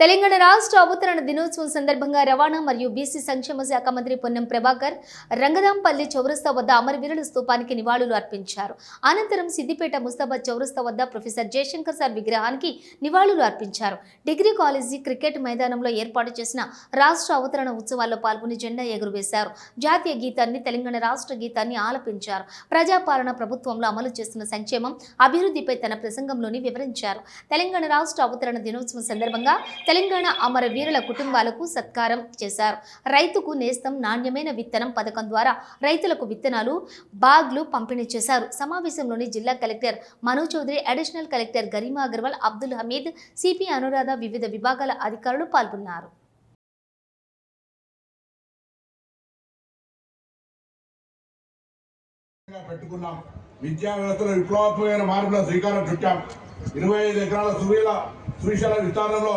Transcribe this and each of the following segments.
తెలంగాణ రాష్ట్ర అవతరణ దినోత్సవం సందర్భంగా రవాణా మరియు బీసీ సంక్షేమ శాఖ మంత్రి పొన్నం ప్రభాకర్ రంగదాంపల్లి చౌరస్తా వద్ద అమరవీరుల స్థూపానికి నివాళులు అర్పించారు. అనంతరం సిద్దిపేట ముస్తాబాద్ చౌరస్తా వద్ద ప్రొఫెసర్ జయశంకర్ సార్ విగ్రహానికి నివాళులు అర్పించారు. డిగ్రీ కాలేజీ క్రికెట్ మైదానంలో ఏర్పాటు చేసిన రాష్ట్ర అవతరణ ఉత్సవాల్లో పాల్గొని జెండా ఎగురవేశారు. జాతీయ గీతాన్ని తెలంగాణ రాష్ట్ర గీతాన్ని ఆలపించారు. ప్రజాపాలన ప్రభుత్వంలో అమలు చేస్తున్న సంక్షేమం అభివృద్ధిపై తన ప్రసంగంలోని వివరించారు. తెలంగాణ రాష్ట్ర అవతరణ దినోత్సవం సందర్భంగా తెలంగాణ అమర వీరుల కుటుంబాలకు సత్కారం చేశారు. రైతుకు నేస్తం నాణ్యమైన విత్తనం పథకం ద్వారా రైతులకు విత్తనాలు బాగ్లు పంపిణీ చేశారు. సమావేశంలోని జిల్లా collector Mano Chowdary additional collector Garima Agarwal Abdul Hameed CP Anuradha వివిధ విభాగాల అధికారులు పాల్గొన్నారు. పెట్టుకున్నాం. విద్యా వ్యవస్థలో విప్లవాత్మకమైన మార్పుల శ్రీకారం చుట్టాం. ఇరవై ఐదు ఎకరాల సువీల సువిశాల విస్తారంలో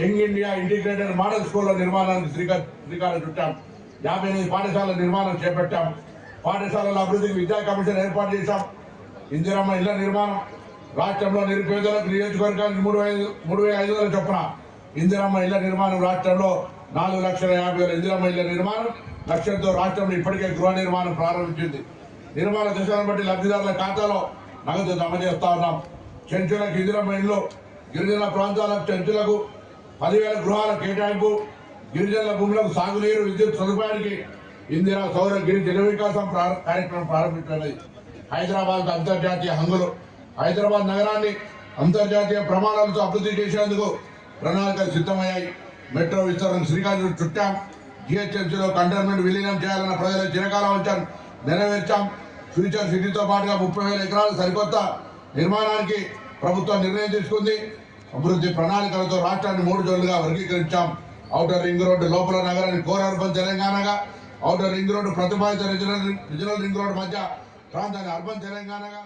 యంగ్ ఇండియా ఇంటిగ్రేటెడ్ మోడల్ స్కూళ్ళ నిర్మాణానికి శ్రీకారం చుట్టాం. యాభై ఎనిమిది పాఠశాలల నిర్మాణం చేపట్టాం. పాఠశాలల అభివృద్ధికి విద్యా కమిషన్ ఏర్పాటు చేశాం. ఇందిరమ్మ ఇళ్ళ నిర్మాణం రాష్ట్రంలో నిరుపేదలకు నియోజకవర్గానికి మూడు ఐదు మూడు వేల ఐదు వందల చొప్పున ఇందిరమ్మ ఇళ్ళ నిర్మాణం రాష్ట్రంలో నాలుగు లక్షల యాభై వేల ఇందిరమ్మ ఇళ్ళ నిర్మాణం లక్ష్యంతో రాష్ట్రంలో ఇప్పటికే గృహ నిర్మాణం ప్రారంభించింది. నిర్మాణ దశలను బట్టి లబ్ధిదారుల ఖాతాలో నగదు జమ చేస్తా ఉన్నాం. చెంచులకు ఇందిరమ్మ గిరిజన ప్రాంతాలకు చెంచులకు పదివేల గృహాల కేటాయింపు గిరిజనుల భూములకు సాగునీరు విద్యుత్ సదుపాయానికి ఇందిరా సౌర గిరి జన వికాసం కార్యక్రమం ప్రారంభించినది హైదరాబాద్ అంతర్జాతీయ హంగులు. హైదరాబాద్ నగరాన్ని అంతర్జాతీయ ప్రమాణాలతో అభివృద్ధి చేసేందుకు ప్రణాళికలు సిద్ధమయ్యాయి. మెట్రో విస్తరణ శ్రీకాకుళం చుట్టాం. జిహెచ్ఎంసీలో కంటైన్మెంట్ విలీనం చేయాలన్న ప్రజల చిరకాల వంచాన్ని నెరవేర్చాం. ఫ్యూచర్ సిటీతో పాటుగా ముప్పై వేల ఎకరాలు సరికొత్త నిర్మాణానికి ప్రభుత్వం నిర్ణయం తీసుకుంది. అభివృద్ధి ప్రణాళికలతో రాష్ట్రాన్ని మూడు జోన్లుగా వర్గీకరించాం. అవుటర్ రింగ్ రోడ్డు లోపల నగరాన్ని కోర్ అర్బన్ తెలంగాణగా. అవుటర్ రింగ్ రోడ్డు ప్రతిపాదిత రీజనల్ రీజనల్ రింగ్ రోడ్డు మధ్య ప్రాంతాన్ని అర్బన్ తెలంగాణగా.